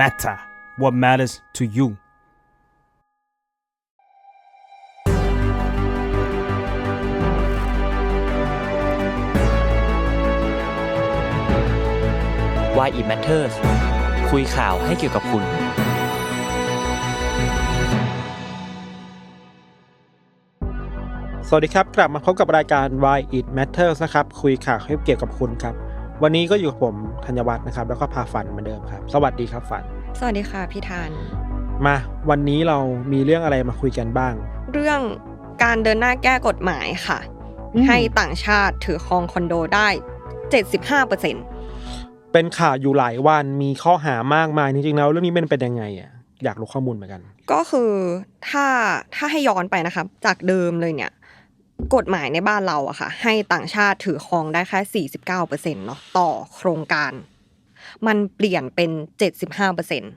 matter what matters to you วายอิ Matters คุยข่าวให้เกี่ยวกับคุณ สวัสดีครับ กลับมาพบกับรายการ Why It Matters นะครับ คุยข่าวให้เกี่ยวกับคุณครับ วันนี้ก็อยู่กับผมธัญวัฒน์นะครับ แล้วก็พาฝันเหมือนเดิมครับ สวัสดีครับฝัน สวัสดีค่ะพี่ทาน มาวันนี้เรามีเรื่องอะไรมาคุยกันบ้าง เรื่องการเดินหน้าแก้กฎหมายค่ะอืมให้ต่างชาติถือครองคอนโดได้75เปอร์เซ็นเป็นข่าวอยู่หลายวันมีข้อหามากมายจริงๆแล้วเรื่องนี้มันเป็นยังไงอะอยากรู้ข้อมูลเหมือนกัน ก็คือถ้าถ้าให้ย้อนไปนะครับ จากเดิมเลยเนี่ย กฎหมายในบ้านเราอะค่ะ ให้ต่างชาติถือครองได้แค่49เปอร์เซ็นต์เนาะต่อโครงการ มันเปลี่ยนเป็น 75เปอร์เซ็นต์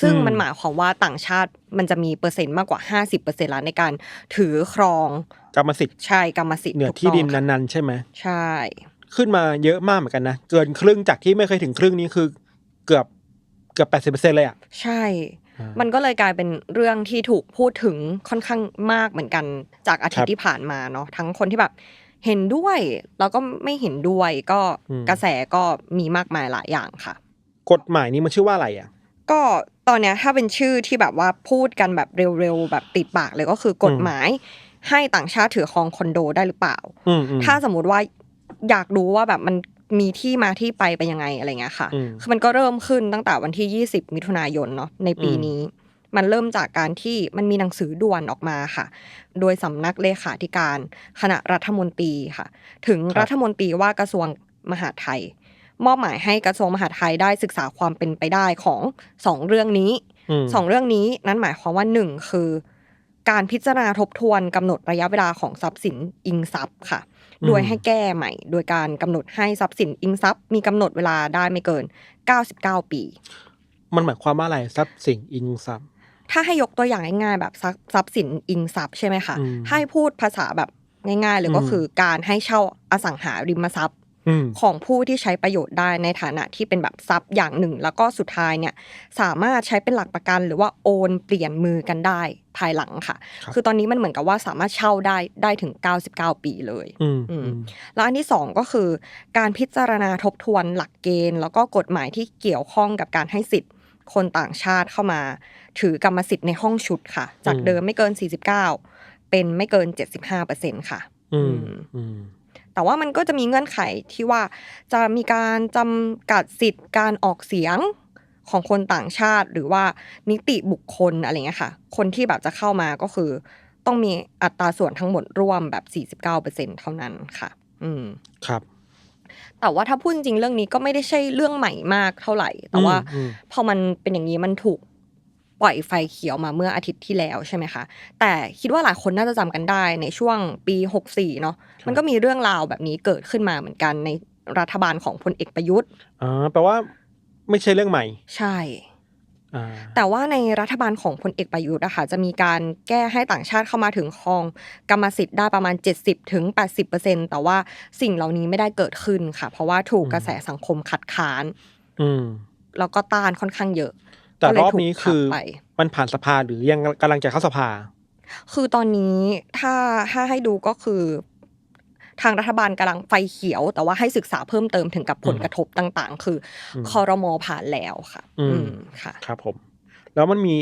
ซึ่งอืมมันหมายความว่าต่างชาติมันจะมีเปอร์เซ็นต์มากกว่า 50เปอร์เซ็นต์แล้วในการถือครองกรรมสิทธิ์ใช่กรรมสิทธิ์เหนือถูกที่ดินต้องค่ะนั้นๆ ใช่ไหมใช่ ขึ้นมาเยอะมากเหมือนกันนะเกินครึ่งจากที่ไม่เคยถึงครึ่งนี้คือเกือบเกือบแปดสิบเปอร์เซ็นเลยอะใช่อ่า มัมันก็เลยกลายเป็นเรื่องที่ถูกพูดถึงค่อนข้างมากเหมือนกันจากอาทิตครัย์บที่ผ่านมาเนาะทั้งคนที่แบบเห็นด้วยแล้วก็ไม่เห็นด้วยก็อืมกระแสก็มีมากมายหลายอย่างค่ะ กฎหมายนี้มันชื่อว่าอะไรอะก็ตอนเนี้ยถ้าเป็นชื่อที่แบบว่าพูดกันแบบเร็วๆแบบติดปากเลยก็คือกฎหมาย ให้ต่างชาติถือครองคอนโดได้หรือเปล่าอืมอืมถ้าสมมุติว่าอยากรู้ว่าแบบมัน มีที่มาที่ไปเป็นยังไงอะไรเงี้ยค่ะอืมคือมันก็เริ่มขึ้นตั้งแต่วันที่ 20 มิถุนายนเนาะในปีอืมนี้ มันเริ่มจากการที่มันมีหนังสือด่วนออกมาค่ะ โดยสำนักเลขาธิการคณะรัฐมนตรีค่ะ ถึงรัฐมนตรีว่ากระทรวงมหาดไทย มอบหมายให้กระทรวงมหาดไทยได้ศึกษาความเป็นไปได้ของสองเรื่องนี้มสองเรื่องนี้นั้นหมายความว่าหนึ่งคือ การพิจารณาทบทวนกำหนดระยะเวลาของทรัพย์สินอิงทรัพย์ค่ะ โดยให้แก้ใหม่ โดยการกำหนดให้ทรัพย์สินอิงทรัพย์ มีกำหนดเวลาได้ไม่เกิน 99 ปี มันหมายความว่าอะไรทรัพย์สินอิงทรัพย์ ถ้าให้ยกตัวอย่างง่ายๆแบบทรัพย์ทรัพย์สินอิงทรัพย์ใช่ไหมคะอืมให้พูดภาษาแบบง่ายๆเลยก็อืมคือการให้เช่าอสังหาริมทรัพย์อืม ของผู้ที่ใช้ประโยชน์ได้ในฐานะที่เป็นแบบทรัพย์อย่างหนึ่ง แล้วก็สุดท้ายเนี่ยสามารถใช้เป็นหลักประกัน หรือว่าโอนเปลี่ยนมือกันได้ภายหลังค่ะครับคือตอนนี้มันเหมือนกับว่าสามารถเช่าได้ได้ถึง 99 ปีเลยอืมอือืมมแล้วอันที่สองก็คือ การพิจารณาทบทวนหลักเกณฑ์ แล้วก็กฎหมายที่เกี่ยวข้องกับการให้สิทธิ์คนต่างชาติเข้ามา ถือกรรมสิทธิ์ในห้องชุดค่ะ จากเดิมไม่เกิน 49 เป็นไม่เกิน 75%ค่ะ อืมอืมอืม แต่ว่ามันก็จะมีเงื่อนไขที่ว่าจะมีการจำกัดสิทธิ์การออกเสียงของคนต่างชาติหรือว่านิติบุคคลอะไรเงี้ยค่ะ คนที่แบบจะเข้ามาก็คือ ต้องมีอัตราส่วนทั้งหมดร่วมแบบ 49%เท่านั้นค่ะ อืมครับ แต่ว่าถ้าพูดจริงๆเรื่องนี้ก็ไม่ได้ใช่เรื่องใหม่มากเท่าไหร่ แต่ว่าอืมพอมันเป็นอย่างนี้มันถูกป ล่อยไฟเขียวมาเมื่ออาทิตย์ที่แล้วใช่ไหมคะ แต่คิดว่าหลายคนน่าจะจำกันได้ในช่วงปี 64เนาะมันก็มีเรื่องราวแบบนี้เกิดขึ้นมาเหมือนกันในรัฐบาลของพลเอกประยุทธ์อ่าแปลว่าไม่ใช่เรื่องใหม่ ใช่อ่าแต่ว่าในรัฐบาลของพลเอกประยุทธ์อะค่ะจะมีการแก้ให้ต่างชาติเข้ามาถึงครองกรรมสิทธิ์ได้ประมาณ 70ถึง80%แต่ว่าสิ่งเหล่านี้ไม่ได้เกิดขึ้นค่ะ เพราะว่าถูกกระแสสังคมขัดค้านอืมแล้วก็ต้านค่อนข้างเยอะ แต่ก็เลรยอบถูกนี้คือผลักไปมันผ่านสภาหรือยังกำลังจะเข้าสภา คือตอนนี้ถ้าถ้าให้ดูก็คือ ทางรัฐบาลกำลังไฟเขียว แต่ว่าให้ศึกษาเพิ่มเติมถึงกับผลกระทบต่าง ๆ คืออมคอรมอผ่านแล้วค่ะอืมอืมค่ะ ครับผม แล้วมันมี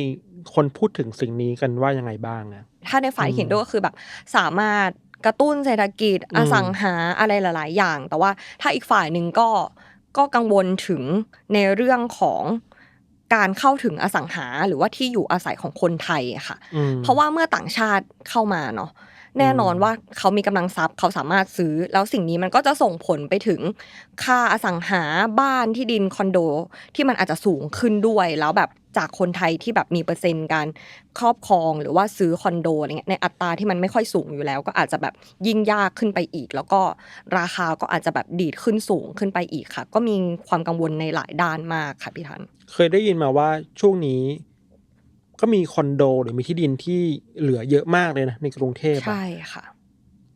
คนพูดถึงสิ่งนี้กันว่ายังไงบ้างนะถ้าในฝ่ายอืมเห็นด้วยก็คือแบบ สามารถกระตุ้นเศรษฐกิจอืมอสังหาอะไรหลาย ๆ อย่าง แต่ว่าถ้าอีกฝ่ายหนึ่งก็ก็กังวลถึงในเรื่องของ การเข้าถึงอสังหาหรือว่าที่อยู่อาศัยของคนไทยอะค่ะอืมเพราะว่าเมื่อต่างชาติเข้ามาเนาะแน่นอนว่าเขามีกำลังทรัพย์เขาสามารถซื้อ แล้วสิ่งนี้มันก็จะส่งผลไปถึง ค่าอสังหาบ้านที่ดินคอนโด ที่มันอาจจะสูงขึ้นด้วยแล้วแบบ จากคนไทยที่แบบมีเปอร์เซ็นต์การครอบครองหรือว่าซื้อคอนโดอะไรเงี้ยในอัตราที่มันไม่ค่อยสูงอยู่แล้ว ก็อาจจะแบบยิ่งยากขึ้นไปอีก แล้วก็ราคาก็อาจจะแบบดีดขึ้นสูงขึ้นไปอีกค่ะ ก็มีความกังวลในหลายด้านมากค่ะพี่ทัน เคยได้ยินมาว่าช่วงนี้ ก็มีคอนโดหรือมีที่ดินที่เหลือเยอะมากเลยนะในกรุงเทพอะใช่ค่ะ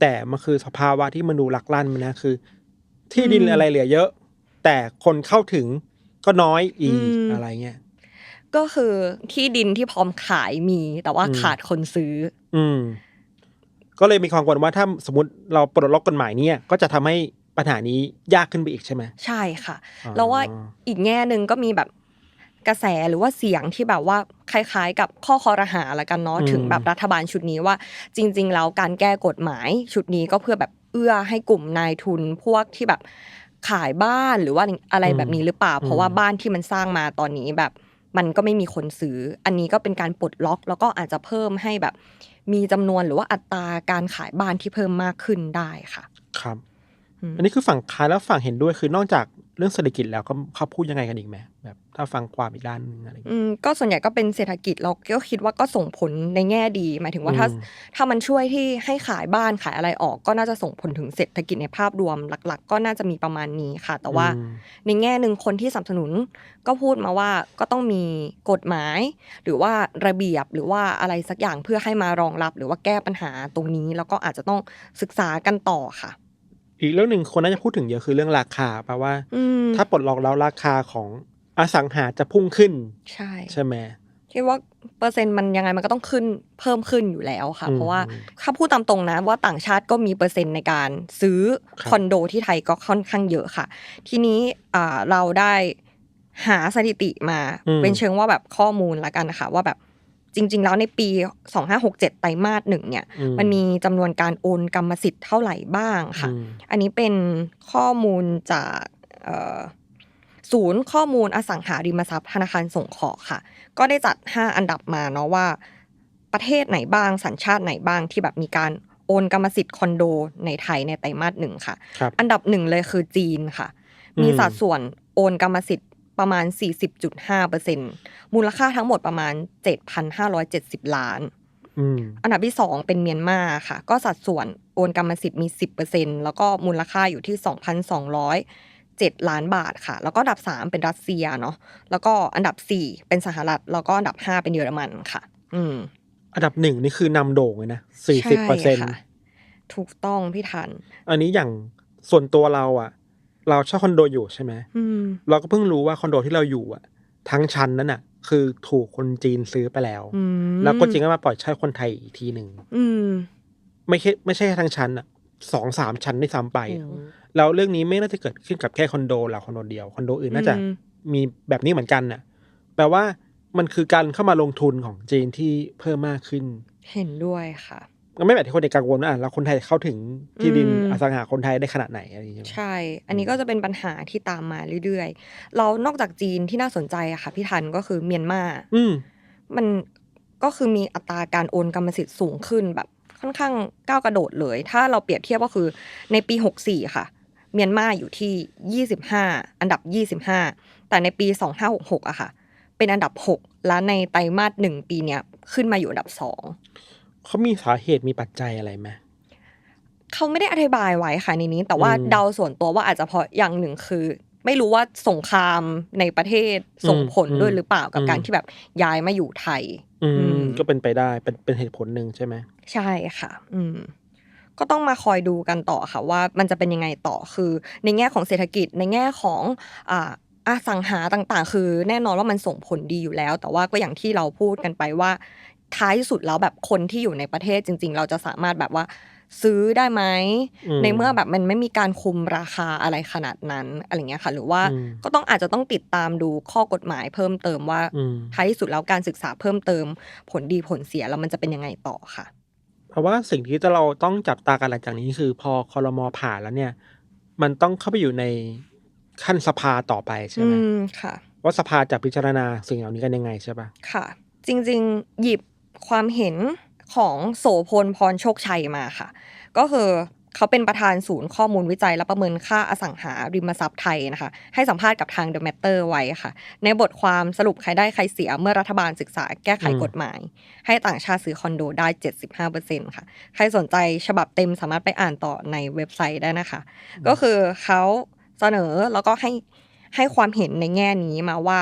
แต่มันคือสภาวะที่มันดูหลักลั่นมันนะคือ ที่ดินอืมอะไรเหลือเยอะ แต่คนเข้าถึงก็น้อยอีกอืมอะไรเงี้ย ก็คือที่ดินที่พร้อมขายมี แต่ว่าอืมขาดคนซื้อ อืม ก็เลยมีความกังวลว่าถ้าสมมติเราปลดล็อกกฎหมายเนี่ย ก็จะทำให้ปัญหานี้ยากขึ้นไปอีกใช่ไหมใช่ค่ะอ๋อแล้วว่าอีกแง่หนึ่งก็มีแบบกระแสหรือว่าเสียงที่แบบว่าคล้ายๆ กับข้อคอรหาละกันเนาะถึงแบบรัฐบาลชุดนี้ว่า จริง ๆ แล้วการแก้กฎหมายชุดนี้ก็เพื่อแบบเอื้อให้กลุ่มนายทุนพวกที่แบบขายบ้านหรือว่าอะไรแบบนี้หรือเปล่า เพราะว่าบ้านที่มันสร้างมาตอนนี้แบบ มันก็ไม่มีคนซื้อ อันนี้ก็เป็นการปลดล็อก แล้วก็อาจจะเพิ่มให้แบบ มีจำนวนหรือว่าอัตราการขายบ้านที่เพิ่มมากขึ้นได้ค่ะ ครับอืมอันนี้คือฝั่งค้านแล้วฝั่งเห็นด้วยคือนอกจาก เรื่องเศรษฐกิจแล้วก็เขาพูดยังไงกันอีกไหมแบบถ้าฟังความอีกด้านหนึงอะไรอย่างเงี้ย อืมก็ส่วนใหญ่ก็เป็นเศรษฐกิจเราก็คิดว่าก็ส่งผลในแง่ดี หมายถึงว่าถ้าอืม ถ้ามันช่วยที่ให้ขายบ้านขายอะไรออก ก็น่าจะส่งผลถึงเศรษฐกิจในภาพรวมหลัก ๆ ก็น่าจะมีประมาณนี้ค่ะ แต่ว่า อืม ในแง่หนึ่งคนที่สนับสนุนก็พูดมาว่าก็ต้องมีกฎหมาย หรือว่าระเบียบหรือว่าอะไรสักอย่างเพื่อให้มารองรับ หรือว่าแก้ปัญหาตรงนี้ แล้วก็อาจจะต้องศึกษากันต่อค่ะ อีกเรื่องหนึ่งคนน่าจะพูดถึงเยอะคือเรื่องราคาแปลว่าอืมถ้าปลดล็อกแล้วราคาของอสังหาจะพุ่งขึ้น ใช่ ใช่ไหมคิดว่าเปอร์เซ็นต์มันยังไงมันก็ต้องขึ้นเพิ่มขึ้นอยู่แล้วค่ะอืมเพราะว่าถ้าพูดตามตรงนะว่าต่างชาติก็มีเปอร์เซ็นต์ในการซื้อครับคอนโดที่ไทยก็ค่อนข้างเยอะค่ะ ทีนี้อ่าเราได้หาสถิติมาอืมเป็นเชิงว่าแบบข้อมูลละกันนะคะว่าแบบ จริง ๆ แล้วในปี 2567 ไตรมาสหนึ่งเนี่ยอืมันมีจำนวนการโอนกรรมสิทธิ์เท่าไหร่บ้างค่ะอืมอันนี้เป็นข้อมูลจากเอ่อศูนย์ข้อมูลอสังหาริมทรัพย์ธนาคารส่งขอค่ะ ก็ได้จัด 5 อันดับมาเนาะว่า ประเทศไหนบ้างสัญชาติไหนบ้างที่แบบมีการโอนกรรมสิทธิ์คอนโดในไทยในไตรมาสหนึ่งค่ะครับอันดับหนึ่งเลยคือจีนค่ะอืมมีสัดส่วนโอนกรรมสิทธิ์ ประมาณ 40.5เปอร์เซ็นมูลค่าทั้งหมดประมาณ 7,570 ล้านอืมอันดับที่ 2 เป็นเมียนมาค่ะ ก็สัดส่วนโอนกรรมสิทธิ์มี 10%แล้วก็มูลค่าอยู่ที่ 2,207 ล้านบาทค่ะ แล้วก็อันดับ 3 เป็นรัสเซียเนาะแล้วก็อันดับ 4 เป็นสหรัฐ แล้วก็อันดับ 5 เป็นเยอรมันค่ะ อืมอันดับหนึ่งนี่คือนำโด่งเลยนะสี่สิบเปอร์เซ็นใช่ค่ะถูกต้องพี่ทัน อันนี้อย่างส่วนตัวเราอะ เราเช่าคอนโดอยู่ใช่ไหมอืมเราก็เพิ่งรู้ว่าคอนโดที่เราอยู่อะ ทั้งชั้นนั้นอะ คือถูกคนจีนซื้อไปแล้วอืมแล้วก็จริงก็มาปล่อยเช่าคนไทยอีกทีหนึ่งอืมไม่ใช่ไม่ใช่แค่ทั้งชั้นอะสองสามชั้นได้วยซ้ำไปโอ้แล้วเรื่องนี้ไม่น่าจะเกิดขึ้นกับแค่คอนโดเราคอนโดเดียวคอนโดอื่นน่าจะอืมมีแบบนี้เหมือนกันน่ะ แปลว่ามันคือการเข้ามาลงทุนของจีนที่เพิ่มมากขึ้น เห็นด้วยค่ะ ก็ไม่แบบที่คนเด็กกังวลว่าอะแล้วคนไทยเข้าถึงที่ดินอืม อสังหาคนไทยได้ขนาดไหนอะไรอย่างเงี้ย ใช่ อันนี้ก็จะเป็นปัญหาที่ตามมาเรื่อยๆ เรานอกจากจีนที่น่าสนใจอะค่ะพี่ทันก็คือเมียนมา อืม มันก็คือมีอัตราการโอนกรรมสิทธิ์สูงขึ้นแบบค่อนข้างก้าวกระโดดเลย ถ้าเราเปรียบเทียบก็คือในปี 64 ค่ะ เมียนมาอยู่ที่ 25 อันดับ 25 แต่ในปี 2566อะค่ะ เป็นอันดับ 6 และในไตรมาสหนึ่งปีเนี้ยขึ้นมาอยู่อันดับ 2 เขามีสาเหตุมีปัจจัยอะไรไหมเขาไม่ได้อธิบายไว้ค่ะในนี้ แต่ว่าอืมเดาส่วนตัวว่าอาจจะเพราะอย่างหนึ่งคือ ไม่รู้ว่าสงครามในประเทศส่งผลอืมด้วยหรือเปล่ากับอืมการที่แบบย้ายมาอยู่ไทย อือืมมก็เป็นไปได้เป็นเป็นเหตุผลหนึ่งใช่ไหมใช่ค่ะ อืมก็ต้องมาคอยดูกันต่อค่ะว่ามันจะเป็นยังไงต่อคือ ในแง่ของเศรษฐกิจในแง่ของอ่าอสังหาต่างๆ คือแน่นอนว่ามันส่งผลดีอยู่แล้ว แต่ว่าก็อย่างที่เราพูดกันไปว่า ท้ายสุดแล้วแบบคนที่อยู่ในประเทศจริง ๆ เราจะสามารถแบบว่าซื้อได้ไหมอืมในเมื่อแบบมันไม่มีการคุมราคาอะไรขนาดนั้นอะไรเงี้ยค่ะ หรือว่าอืมก็ต้องอาจจะต้องติดตามดูข้อกฎหมายเพิ่มเติมว่าอืมท้ายที่สุดแล้วการศึกษาเพิ่มเติม ผลดีผลเสียแล้วมันจะเป็นยังไงต่อค่ะ เพราะว่าสิ่งที่เราต้องจับตากันหลังจากนี้คือพอคอรมอผ่านแล้วเนี่ย มันต้องเข้าไปอยู่ในขั้นสภาต่อไปใช่อืไหมมค่ะ ว่าสภาจะพิจารณาสิ่งเหล่านี้กันยังไงใช่ปะค่ะ จริง ๆ หยิบ ความเห็นของโสพลพรโชคชัยมาค่ะ ก็คือเขาเป็นประธานศูนย์ข้อมูลวิจัยและประเมินค่าอสังหาริมทรัพย์ไทยนะคะ ให้สัมภาษณ์กับทาง The Matter ไว้ค่ะ ในบทความสรุปใครได้ใครเสียเมื่อรัฐบาลศึกษาแก้ไขกฎหมาย ให้ต่างชาติซื้อคอนโดได้ 75%ค่ะ ใครสนใจฉบับเต็มสามารถไปอ่านต่อในเว็บไซต์ได้นะคะ ก็คือเขาเสนอแล้วก็ให้ให้ความเห็นในแง่นี้มาว่า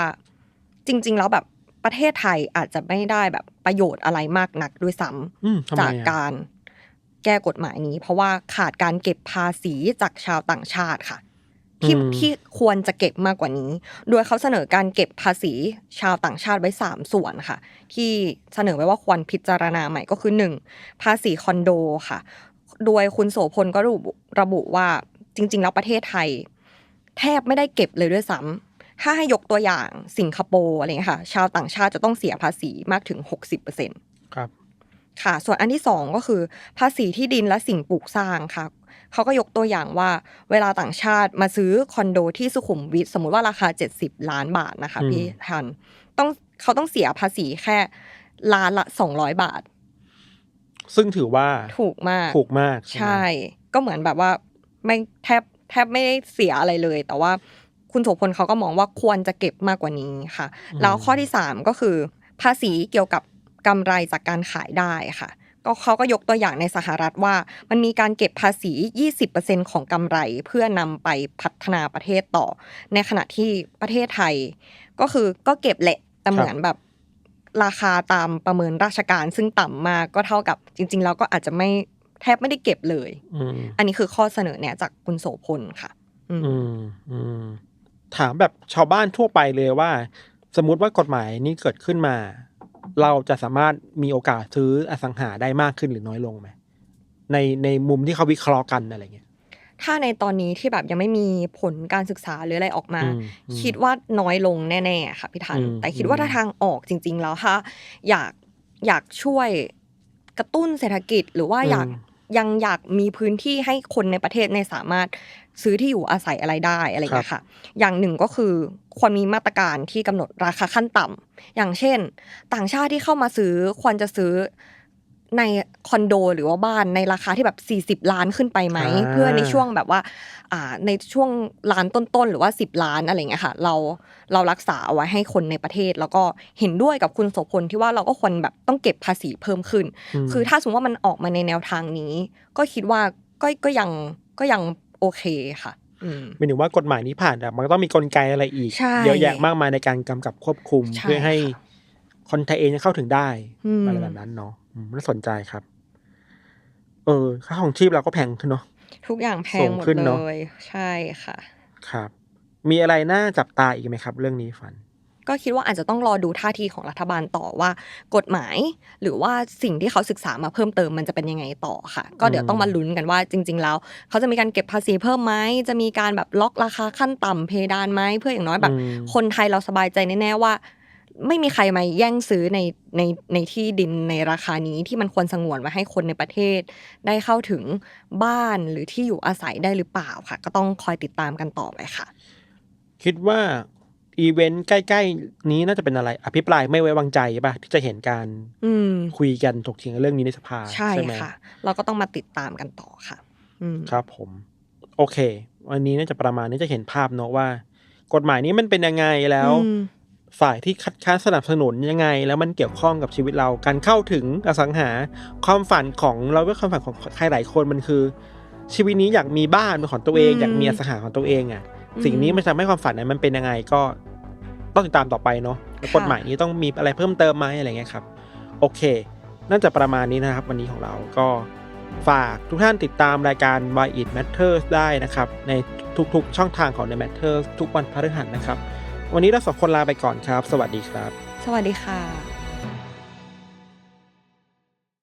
จริง ๆ แล้วแบบ ประเทศไทยอาจจะไม่ได้แบบประโยชน์อะไรมากนักด้วยซ้ำอืมทำไมจากอะการแก้กฎหมายนี้ เพราะว่าขาดการเก็บภาษีจากชาวต่างชาติค่ะที่อืมที่ควรจะเก็บมากกว่านี้ โดยเขาเสนอการเก็บภาษีชาวต่างชาติไว้ 3 ส่วนค่ะ ที่เสนอไว้ว่าควรพิจารณาใหม่ก็คือ 1. ภาษีคอนโดค่ะ โดยคุณโสพลก็ระบุระบุว่าจริง ๆ แล้วประเทศไทย แทบไม่ได้เก็บเลยด้วยซ้ำ ถ้าให้ยกตัวอย่างสิงคโปร์อะไรเงี้ยค่ะ ชาวต่างชาติจะต้องเสียภาษีมากถึง 60%ครับ ค่ะ ส่วนอันที่สองก็คือ ภาษีที่ดินและสิ่งปลูกสร้างค่ะเขาก็ยกตัวอย่างว่า เวลาต่างชาติมาซื้อคอนโดที่สุขุมวิทสมมุติว่าราคา 70 ล้านบาทนะคะอืมพี่ทันต้องเขาต้องเสียภาษีแค่ล้านละ200บาท ซึ่งถือว่าถูกมากถูกมาก ใช่ไหมก็เหมือนแบบว่าไม่แทบแทบไม่ได้เสียอะไรเลย แต่ว่า คุณโสพลเขาก็มองว่าควรจะเก็บมากกว่านี้ค่ะ แล้วข้อที่สามก็คือภาษีเกี่ยวกับกำไรจากการขายได้ค่ะ ก็เขาก็ยกตัวอย่างในสหรัฐว่า มันมีการเก็บภาษี 20%ของกำไรเพื่อนำไปพัฒนาประเทศต่อ ในขณะที่ประเทศไทย ก็คือก็เก็บแหละแต่เหมือนแบบราคาตามประเมินราชการซึ่งต่ำมากก็เท่ากับจริง ๆ แล้วก็อาจจะไม่แทบไม่ได้เก็บเลยอืมอันนี้คือข้อเสนอเนี่ยจากคุณโสพลค่ะ อืมอืมอืม ถามแบบชาวบ้านทั่วไปเลยว่า สมมุติว่ากฎหมายนี้เกิดขึ้นมา เราจะสามารถมีโอกาสซื้ออสังหาได้มากขึ้นหรือน้อยลงไหมในในมุมที่เขาวิเคราะห์กันอะไรเงี้ยถ้าในตอนนี้ที่แบบยังไม่มีผลการศึกษาหรืออะไรออกมาอืมอืมคิดว่าน้อยลงแน่ๆค่ะพี่ทันอืมแต่คิดว่าอืมถ้าทางออกจริง ๆ แล้วถ้าอยากอยากช่วยกระตุ้นเศรษฐกิจหรือว่าอยาก ยังอยากมีพื้นที่ให้คนในประเทศในยสามารถซื้อที่อยู่อาศัยอะไรได้อะไรอย่างเงี้ยค่ะ อย่างหนึ่งก็คือควรมีมาตรการที่กำหนดราคาขั้นต่ำอย่างเช่น ต่างชาติที่เข้ามาซื้อควรจะซื้อ ในคอนโดหรือว่าบ้านในราคาที่แบบ 40 ล้านขึ้นไปไหม อ่า เพื่อในช่วงแบบว่าอ่าในช่วงล้านต้นๆ หรือว่า 10 ล้านอะไรเงี้ยค่ะเราเรารักษาเอาไว้ให้คนในประเทศ แล้วก็เห็นด้วยกับคุณโสพลที่ว่าเราก็ควรแบบต้องเก็บภาษีเพิ่มขึ้น ม คือถ้าสมมติว่ามันออกมาในแนวทางนี้ ก็คิดว่าก็ก็ยังก็ยังโอเคค่ะ อืม หมายถึงว่ากฎหมายนี้ผ่านแต่มันก็ต้องมีกลไกอะไรอีก ใช่เยอะแยะมากมายในการกำกับควบคุมใช่เพื่อให้ค่ะ คนไทยเองเข้าถึงได้อืมอะไรแบบนั้นเนาะอืมน่าสนใจครับ เออ ค่าของชีพเราก็แพงขึ้นเนาะทุกอย่างแพสูงงหมดขึ้นเลเนอะยใช่ค่ะ ครับ มีอะไรน่าจับตาอีกไหมครับ เรื่องนี้ฝัน ก็คิดว่าอาจจะต้องรอดูท่าทีของรัฐบาลต่อว่า กฎหมาย หรือว่าสิ่งที่เขาศึกษามาเพิ่มเติมมันจะเป็นยังไงต่อค่ะ ก็เดี๋ยวต้องมาลุ้นกันว่าจริง ๆ แล้ว เขาจะมีการเก็บภาษีเพิ่มไหมจะมีการแบบล็อกราคาขั้นต่ำเพดานไหมเพื่ออย่างน้อยแบบอืมคนไทยเราสบายใจแน่ๆว่า ไม่มีใครมาแย่งซื้อในในในที่ดินในราคานี้ที่มันควรสงวนไว้ให้คนในประเทศ ได้เข้าถึงบ้านหรือที่อยู่อาศัยได้หรือเปล่าค่ะ ก็ต้องคอยติดตามกันต่อไปค่ะ คิดว่าอีเวนต์ใกล้ ๆ นี้น่าจะเป็นอะไร อภิปรายไม่ไว้วางใจป่ะที่จะเห็นการอืมคุยกันถกเถียงกันเรื่องนี้ในสภาใช่ไหมค่ะ เราก็ต้องมาติดตามกันต่อค่ะอืมครับผม โอเค วันนี้น่าจะประมาณนี้จะเห็นภาพเนอะว่า กฎหมายนี้มันเป็นยังไงแล้วอืม ฝ่ายที่คัดค้านสนับสนุนยังไง แล้วมันเกี่ยวข้องกับชีวิตเรา การเข้าถึงอสังหา ความฝันของเราก็ความฝันของใครหลายคนมันคือ ชีวิตนี้อยากมีบ้านเป็นของตัวเองอืมอยากมีอสังหาของตัวเองอะอืมสิ่งนี้มันทำให้ความฝันนั้นมันเป็นยังไงก็ต้องติดตามต่อไปเนาะแล้วค่ะกฎหมายนี้ต้องมีอะไรเพิ่มเติมไหมอะไรเงี้ยครับ โอเค น่าจะประมาณนี้นะครับ วันนี้ของเราก็ฝากทุกท่านติดตามรายการ Why It Matters ได้นะครับ ในทุกๆช่องทางของ The Matters ทุกวันพฤหัสนะครับ วันนี้เราสองคนลาไปก่อนครับ สวัสดีครับ สวัสดีค่ะ